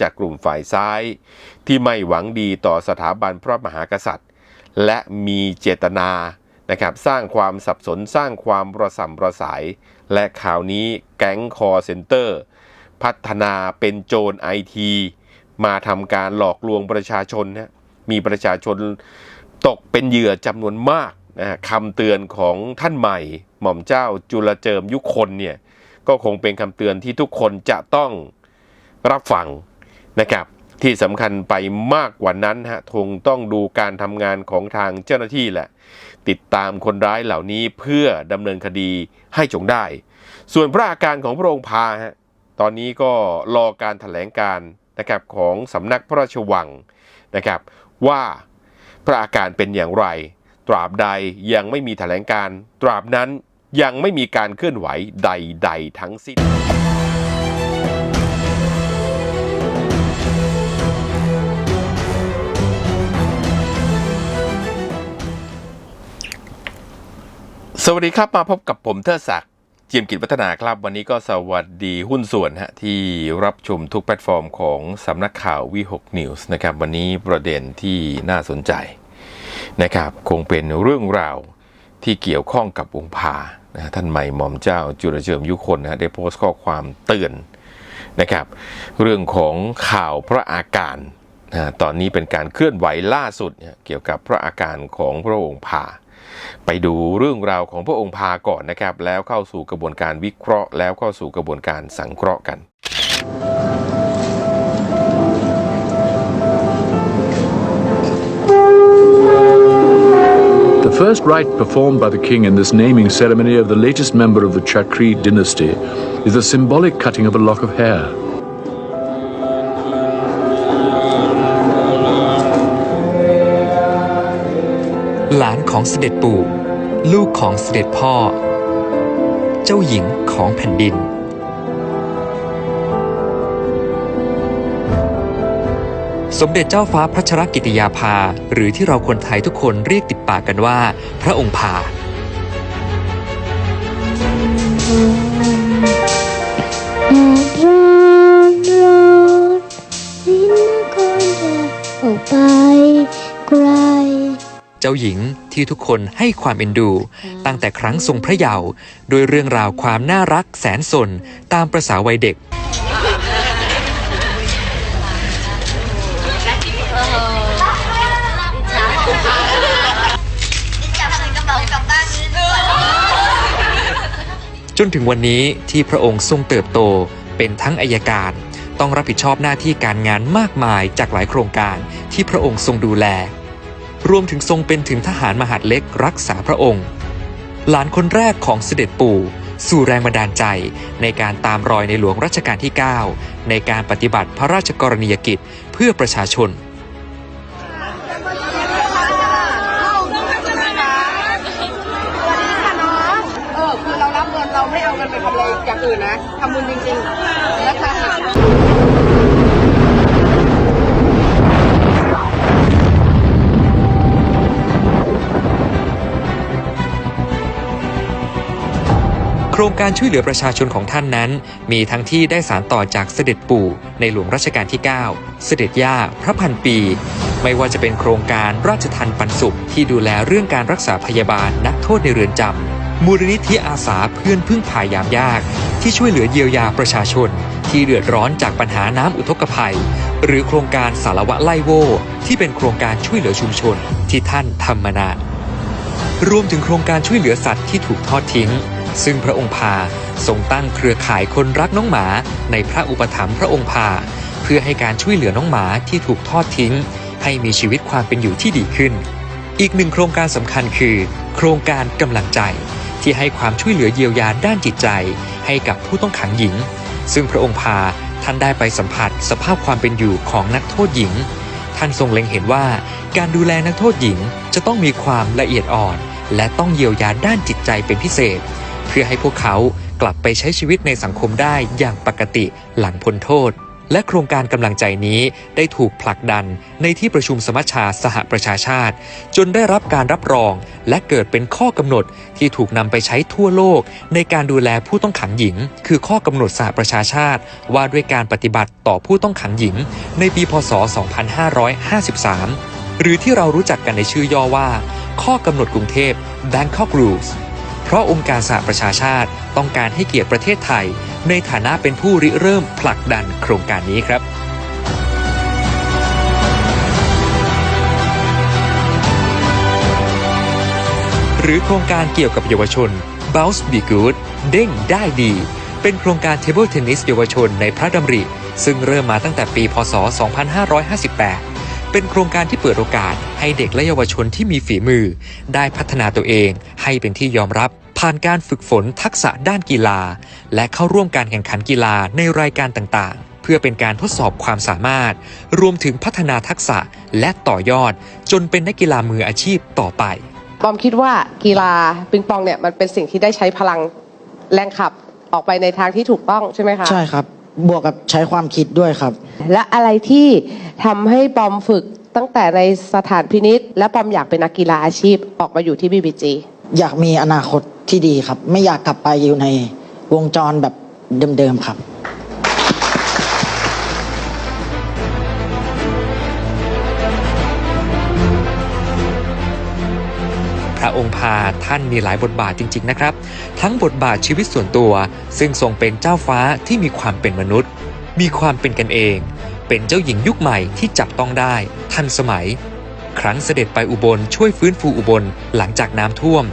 จากกลุ่มฝ่ายซ้าย ที่ไม่หวังดีต่อสถาบันพระมหากษัตริย์ และมีเจตนานะครับสร้างความสับสนสร้างความประสำประสาย และข่าวนี้แก๊งคอเซ็นเตอร์ พัฒนาเป็นโจรไอทีมาทำการหลอกลวงประชาชนนะมีประชาชนตกเป็นเหยื่อจำนวนมากนะฮะคำเตือนของท่านใหม่ หม่อมเจ้าจุลเจิมยุคนเนี่ยก็คงเป็นคำเตือนที่ทุกคนจะต้องรับฟัง นะครับ ที่สำคัญไปมากกว่านั้นฮะคงต้องดูการทำงานของทางเจ้าหน้าที่แหละ ติดตามคนร้ายเหล่านี้เพื่อดำเนินคดีให้จงได้ ส่วนพระอาการของพระองค์พาฮะตอนนี้ก็รอการถแถลงการนะครับของสำนักพระราชวังนะครับ ว่าพระอาการเป็นอย่างไร ตราบใดยังไม่มีแถลงการ ตราบนั้นยังไม่มีการเคลื่อนไหวใด ๆ ทั้งสิ้น สวัสดีครับมาพบกับผมเทอศักดิ์เจียมกิจพัฒนาครับ วันนี้ก็สวัสดีหุ้นส่วนฮะที่รับชมทุกแพลตฟอร์มของสำนักข่าววี6 News นะครับ วันนี้ประเด็นที่น่าสนใจนะครับ คงเป็นเรื่องราวที่เกี่ยวข้องกับองค์พานะท่านใหม่หม่อมเจ้าจุลเจิมยุคนนะฮะได้โพสต์ข้อความเตือนนะครับ เรื่องของข่าวพระอาการนะฮะตอนนี้เป็นการเคลื่อนไหวล่าสุดเนี่ยเกี่ยวกับพระอาการของพระองค์พา ไปดูเรื่องราวของพระองค์พาก่อนนะครับ แล้วเข้าสู่กระบวนการวิเคราะห์ แล้วเข้าสู่กระบวนการสังเคราะห์กัน The first rite performed by the king in this naming ceremony of the latest member of the Chakri dynasty is the symbolic cutting of a lock of hair. ของเสด็จปู่ ลูกของเสด็จพ่อ เจ้าหญิงของแผ่นดิน สมเด็จเจ้าฟ้าพระชรกิติยาภา หรือที่เราคนไทยทุกคนเรียกติดปากกันว่า พระองค์พาเจ้าหญิง ที่ทุกคนให้ความเอ็นดู ตั้งแต่ครั้งทรงพระเยาว์ด้วยเรื่องราวความน่ารักแสนสนตามประษาวัยเด็กจนถึงวันนี้ที่พระองค์ทรงเติบโตเป็นทั้งอายการ ต้องรับผิดชอบหน้าที่การงานมากมายจากหลายโครงการที่พระองค์ทรงดูแล รวมถึงทรงเป็นถึงทหารมหาดเล็กรักษาพระองค์ หลานคนแรกของเสด็จปู่ สู่แรงบันดาลใจ ในการตามรอยในหลวงรัชกาลที่ 9 ในการปฏิบัติพระราชกรณียกิจเพื่อประชาชนเราไม่เอาเงินไปทำอะไรอย่างอื่นนะทำบุญจริงๆนะคะ ครงการช่วยเหลือประชาชนของท่านนั้น มีทั้งที่ได้สารต่อจากเสด็จปู่ในหลวงรัชกาลที่ 9 เสด็จย่าพระพันปี ไม่ว่าจะเป็นโครงการราชทันปันสุขที่ดูแลเรื่องการรักษาพยาบาลนักโทษในเรือนจำมูลนิธิอาสาเพื่อนพึ่งพายามยาก ที่ช่วยเหลือเยียวยาประชาชน ที่เดือดร้อนจากปัญหาน้ำอุทกภัย หรือโครงการสารวะไล่โวที่เป็นโครงการช่วยเหลือชุมชนที่ท่านทำมานานรวมถึงโครงการช่วยเหลือสัตว์ที่ถูกทอดทิ้ง ซึ่งพระองค์พาทรงตั้งเครือข่ายคนรักน้องหมาในพระอุปถัมภ์พระองค์พา เพื่อให้การช่วยเหลือน้องหมาที่ถูกทอดทิ้ง ให้มีชีวิตความเป็นอยู่ที่ดีขึ้น อีกหนึ่งโครงการสำคัญคือ โครงการกำลังใจ ที่ให้ความช่วยเหลือเยียวยาด้านจิตใจ ให้กับผู้ต้องขังหญิง ซึ่งพระองค์พาท่านได้ไปสัมผัสสภาพความเป็นอยู่ของนักโทษหญิง ท่านทรงเล็งเห็นว่าการดูแลนักโทษหญิงจะต้องมีความละเอียดอ่อน และต้องเยียวยาด้านจิตใจเป็นพิเศษ เพื่อให้พวกเขากลับไปใช้ชีวิตในสังคมได้อย่างปกติหลังพ้นโทษ และโครงการกำลังใจนี้ได้ถูกผลักดันในที่ประชุมสมัชชาสหประชาชาติ จนได้รับการรับรอง และเกิดเป็นข้อกำหนดที่ถูกนำไปใช้ทั่วโลก ในการดูแลผู้ต้องขังหญิง คือข้อกำหนดสหประชาชาติ ว่าด้วยการปฏิบัติต่อผู้ต้องขังหญิง ในปีพศ 2553 หรือที่เรารู้จักกันในชื่อย่อว่า ข้อกำหนดกรุงเทพ Bangkok Rules เพราะองค์การสหประชาชาติต้องการให้เกียรติประเทศไทย ในฐานะเป็นผู้ริเริ่มผลักดันโครงการนี้ครับหรือโครงการเกี่ยวกับเยาวชน Bounce Be Good เด้งได้ดี เป็นโครงการ Table Tennis เยาวชนในพระดำริ ซึ่งเริ่มมาตั้งแต่ปี พศ 2558 เป็นโครงการที่เปิดโอกาสให้เด็กและเยาวชนที่มีฝีมือ ได้พัฒนาตัวเองให้เป็นที่ยอมรับ ผ่านการฝึกฝนทักษะด้านกีฬา และเข้าร่วมการแข่งขันกีฬาในรายการต่างๆ เพื่อเป็นการทดสอบความสามารถ รวมถึงพัฒนาทักษะและต่อยอด จนเป็นนักกีฬามืออาชีพต่อไปปอมคิดว่ากีฬาปิงปองเนี่ยมันเป็นสิ่งที่ได้ใช้พลังแรงขับออกไปในทางที่ถูกต้องใช่ไหมคะใช่ครับ บวกกับใช้ความคิดด้วยครับ และอะไรที่ทำให้ปอมฝึกตั้งแต่ในสถานพินิษและปอมอยากเป็นนักกีฬาอาชีพออกมาอยู่ที่ BBG อยากมีอนาคตที่ดีครับ ไม่อยากกลับไปอยู่ในวงจรแบบเดิมๆครับ องค์พาท่านมีหลายบทบาทจริง ๆนะครับ ทั้งบทบาทชีวิตส่วนตัว ซึ่งทรงเป็นเจ้าฟ้าที่มีความเป็นมนุษย์ มีความเป็นกันเอง เป็นเจ้าหญิงยุคใหม่ที่จับต้องได้ ทันสมัย ครั้งเสด็จไปอุบลช่วยฟื้นฟูอุบลหลังจากน้ำท่วม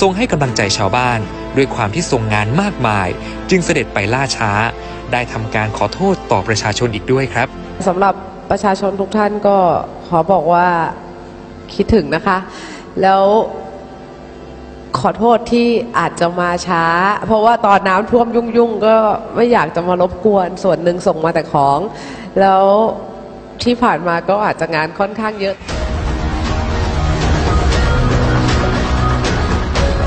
ทรงให้กำลังใจชาวบ้าน ด้วยความที่ทรงงานมากมาย จึงเสด็จไปล่าช้า ได้ทำการขอโทษต่อประชาชนอีกด้วยครับสำหรับประชาชนทุกท่านก็ขอบอกว่าคิดถึงนะคะ แล้ว ขอโทษที่อาจจะมาช้า เพราะว่าตอนน้ำท่วมยุ่งๆ ก็ไม่อยากจะมารบกวนส่วนหนึ่งส่งมาแต่ของ แล้วที่ผ่านมาก็อาจจะงานค่อนข้างเยอะ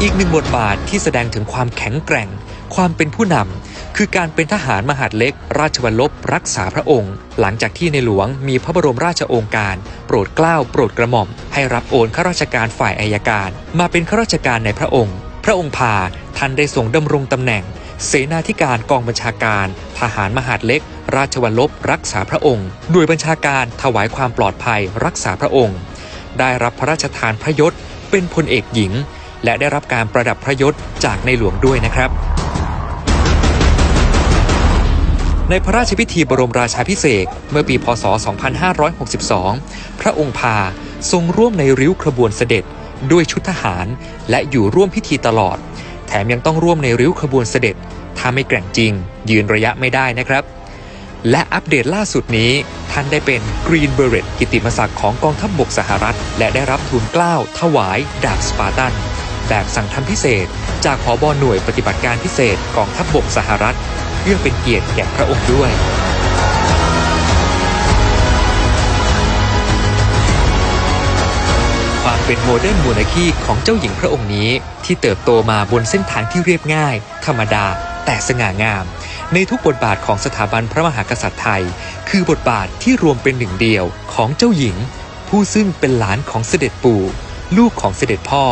อีกหนึ่งบทบาทที่แสดงถึงความแข็งแกร่ง ความเป็นผู้นำ คือการเป็นทหารมหาดเล็ก ราชวัลลบรักษาพระองค์ หลังจากที่ในหลวงมีพระบรมราชโองการ โปรดเกล้าโปรดกระหม่อม ให้รับโอนข้าราชการฝ่ายอายการ มาเป็นข้าราชการในพระองค์ พระองค์พาท่านได้ทรงดำรงตำแหน่ง เสนาธิการกองบัญชาการ ทหารมหาดเล็ก ราชวัลลบรักษาพระองค์หน่วยบัญชาการถวายความปลอดภัยรักษาพระองค์ ได้รับพระราชทานพระยศเป็นพลเอกหญิง และได้รับการประดับพระยศจากในหลวงด้วยนะครับ ในพระราชพิธีบรมราชาพิเศษเมื่อปีพศ 2562 พระองค์พาทรงร่วมในริ้วขบวนเสด็จด้วยชุดทหาร และอยู่ร่วมพิธีตลอด แถมยังต้องร่วมในริ้วขบวนเสด็จ ถ้าไม่แกร่งจริง ยืนระยะไม่ได้นะครับ และอัปเดตล่าสุดนี้ ท่านได้เป็น Green Beret กิติมศักดิ์ของกองทัพบบกสหรัฐ และได้รับทุนกล้าว ถวายดาบสปาร์ตัน แบบสั่งทำพิเศษ จากผอบอหน่วยปฏิบัติการพิเศษกองทัพบบกสหรัฐ เพื่อเป็นเกียรติแก่พระองค์ด้วยความเป็นโมเดิร์นมูนาคีของเจ้าหญิงพระองค์นี้ ที่เติบโตมาบนเส้นทางที่เรียบง่าย ธรรมดา แต่สง่างาม ในทุกบทบาทของสถาบันพระมหากษัตริย์ไทย คือบทบาทที่รวมเป็นหนึ่งเดียวของเจ้าหญิง ผู้ซึ่งเป็นหลานของเสด็จปู่ ลูกของเสด็จพ่อ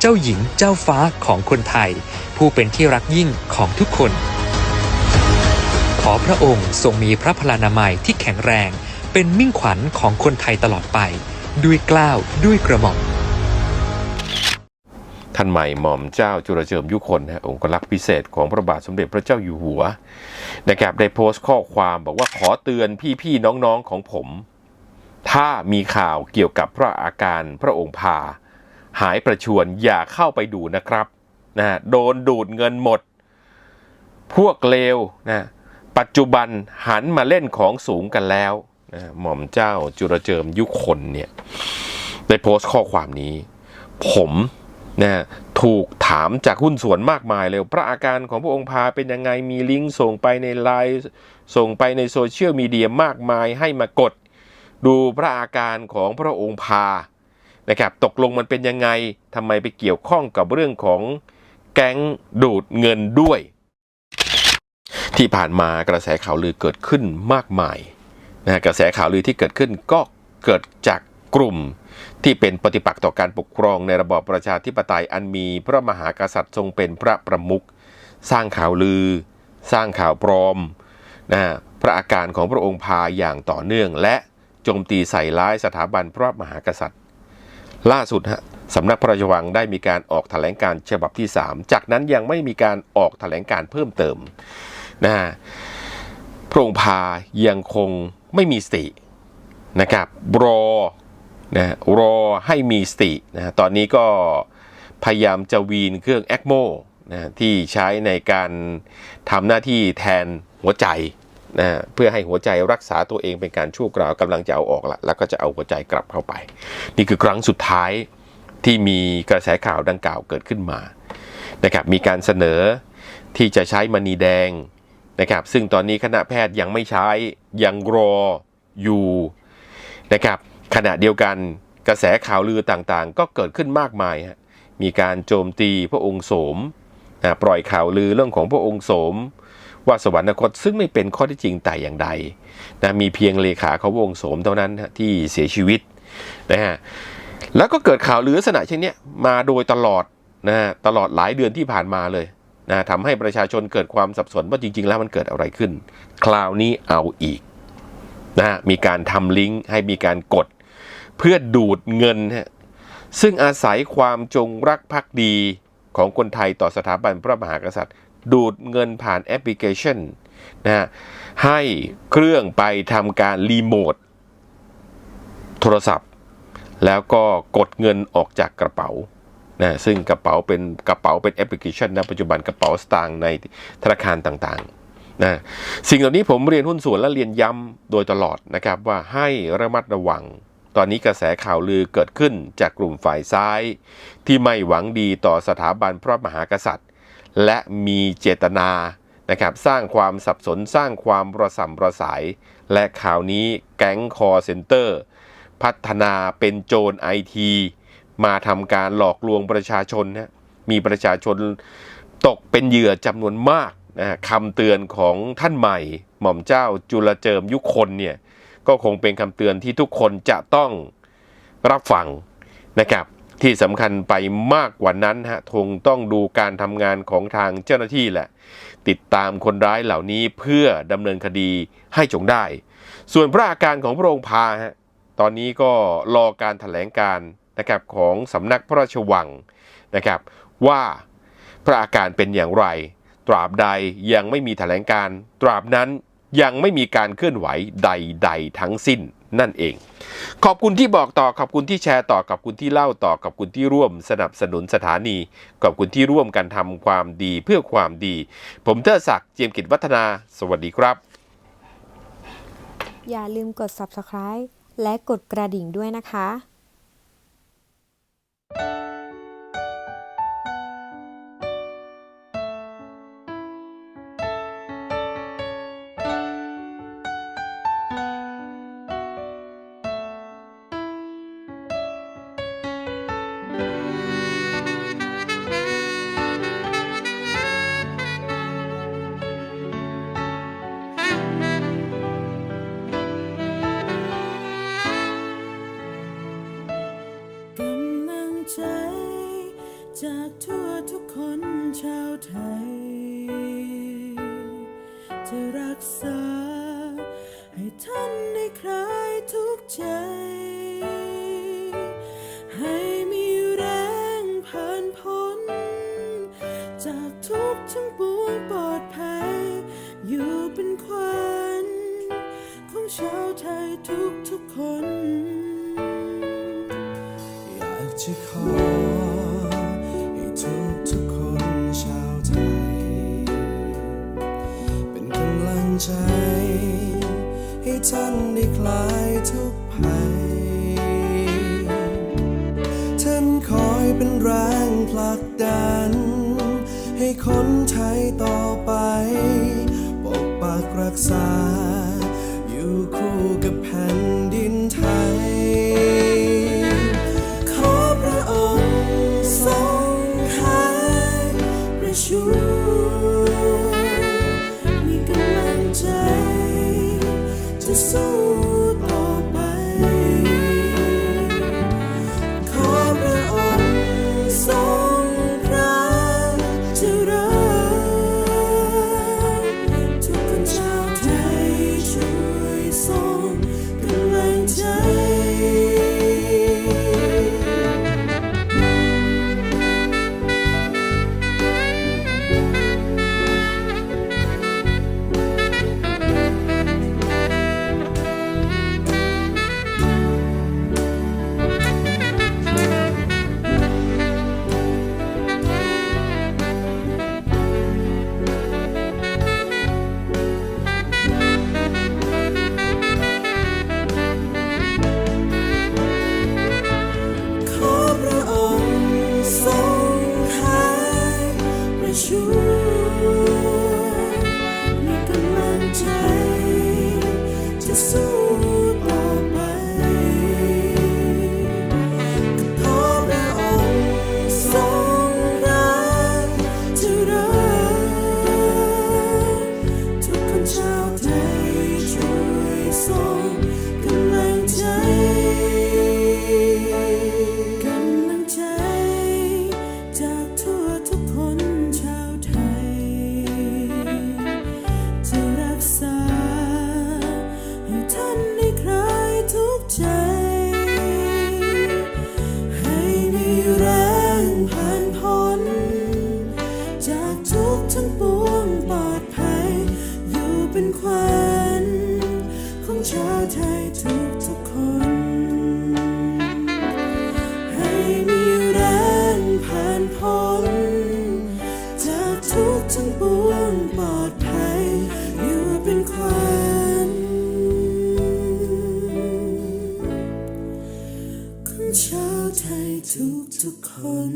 เจ้าหญิงเจ้าฟ้าของคนไทย ผู้เป็นที่รักยิ่งของทุกคน อพระองค์ทรงมีพระพลานามัยที่แข็งแรง เป็นมิ่งขวัญของคนไทยตลอดไป ด้วยกล้าวด้วยกระหม่อมท่านใหม่หม่อมเจ้าจุลเจิมยุคนนะองค์รักษ์พิเศษของพระบาทสมเด็จพระเจ้าอยู่หัวนะครับได้โพสต์ข้อความบอกว่าขอเตือนพี่ๆน้องๆของผม ถ้ามีข่าวเกี่ยวกับพระอาการพระองค์พา หายประชวนอย่าเข้าไปดูนะครับนะโดนดูดเงินหมด พวกเลวนะ ปัจจุบันหันมาเล่นของสูงกันแล้วนะหม่อมเจ้าจุลเจิมยุคนเนี่ยได้โพสต์ข้อความนี้ ผมนะถูกถามจากหุ้นส่วนมากมายเลยพระอาการของพระองค์พาเป็นยังไงมีลิงก์ส่งไปในไลน์ส่งไปในโซเชียลมีเดียมากมายให้มากด ดูพระอาการของพระองค์พานะครับตกลงมันเป็นยังไงทำไมไปเกี่ยวข้องกับเรื่องของแก๊งดูดเงินด้วย ที่ผ่านมากระแสข่าวลือเกิดขึ้นมากมายนะกระแสข่าวลือที่เกิดขึ้นก็เกิดจากกลุ่มที่เป็นปฏิปักษ์ต่อการปกครองในระบอบประชาธิปไตยอันมีพระมหากษัตริย์ทรงเป็นพระประมุขสร้างข่าวลือ สร้างข่าวปลอมนะพระอาการของพระองค์พาอย่างต่อเนื่อง และโจมตีใส่ร้ายสถาบันพระมหากษัตริย์ ล่าสุดฮะสำนักพระราชวังได้มีการออกแถลงการฉบับที่ 3 จากนั้นยังไม่มีการออกแถลงการเพิ่มเติม นะพระองค์พายังคงไม่มีสตินะครับรอนะรอให้มีสตินะตอนนี้ก็พยายามจะวีนเครื่องแอคโมนะที่ใช้ในการทำหน้าที่แทนหัวใจนะเพื่อให้หัวใจรักษาตัวเองเป็นการชั่วคราวกำลังจะเอาออกละแล้วก็จะเอาหัวใจกลับเข้าไป นี่คือครั้งสุดท้ายที่มีกระแสข่าวดังกล่าวเกิดขึ้นมานะครับมีการเสนอที่จะใช้มณีแดง นะครับ ซึ่งตอนนี้คณะแพทย์ยังไม่ใช้ ยังรออยู่นะครับขณะเดียวกันกระแสข่าวลือต่างๆ ก็เกิดขึ้นมากมายฮะมีการโจมตีพระองค์โสมนะปล่อยข่าวลือเรื่องของพระองค์โสม ว่าสวรรคตซึ่งไม่เป็นข้อที่จริงแต่อย่างใดนะมีเพียงเลขาเของพระองค์โสมเท่านั้นที่เสียชีวิตนะฮะแล้วก็เกิดข่าวลือลักษณะเช่นนี้มาโดยตลอดนะฮะตลอดหลายเดือนที่ผ่านมาเลย นะทำให้ประชาชนเกิดความสับสนว่าจริง ๆ แล้วมันเกิดอะไรขึ้น คราวนี้เอาอีกนะฮะมีการทำลิงก์ให้มีการกด เพื่อดูดเงินฮะซึ่งอาศัยความจงรักภักดีของคนไทยต่อสถาบันพระมหากษัตริย์ ดูดเงินผ่านแอปพลิเคชันนะฮะให้เครื่องไปทำการรีโมทโทรศัพท์ แล้วก็กดเงินออกจากกระเป๋า นะซึ่งกระเป๋าเป็นกระเป๋าเป็นแอปพลิเคชันนปัจจุบันกระเป๋าสตางค์ในธนาคารต่างๆนะสิ่งเหล่านี้ผมเรียนหุ้นส่วนและเรียนย้ำโดยตลอดนะครับ ว่าให้ระมัดระวัง ตอนนี้กระแสข่าวลือเกิดขึ้นจากกลุ่มฝ่ายซ้าย ที่ไม่หวังดีต่อสถาบันพระมหากษัตริย์ และมีเจตนานะครับสร้างความสับสนสร้างความระส่ำระสาย และข่าวนี้แก๊งคอเซ็นเตอร์ พัฒนาเป็นโจรไอที มาทำการหลอกลวงประชาชนนะมีประชาชนตกเป็นเหยื่อจำนวนมากนะคำเตือนของท่านใหม่ หม่อมเจ้าจุลเจิมยุคนเนี่ยก็คงเป็นคำเตือนที่ทุกคนจะต้องรับฟังนะครับที่สำคัญไปมากกว่านั้นฮะคงต้องดูการทำงานของทางเจ้าหน้าที่แหละ ติดตามคนร้ายเหล่านี้เพื่อดำเนินคดีให้จงได้ ส่วนพระอาการของพระองค์พาฮะตอนนี้ก็รอการถแถลงการ นะครับของสำนักพระราชวังนะครับว่าพระอาการเป็นอย่างไร ตราบใดยังไม่มีแถลงการตราบนั้นยังไม่มีการเคลื่อนไหวใด ๆ ทั้งสิ้นนั่นเอง ขอบคุณที่บอกต่อขอบคุณที่แชร์ต่อขอบคุณที่เล่าต่อขอบคุณที่ร่วมสนับสนุนสถานี ขอบคุณที่ร่วมกันทำความดีเพื่อความดี ผมเทอศักดิ์เจียมกิจวัฒนา สวัสดีครับ อย่าลืมกด subscribe และกดกระดิ่งด้วยนะคะ you จะรักษา ให้ท่านได้คลายทุกใจ ให้มีแรงผ่านพ้น จากทุกทั้งปวงปลอดภัย อยู่เป็นควันของชาวไทยทุกทุกคน อยากจะขอ time to soar. ชาไทยทุกทุกๆคน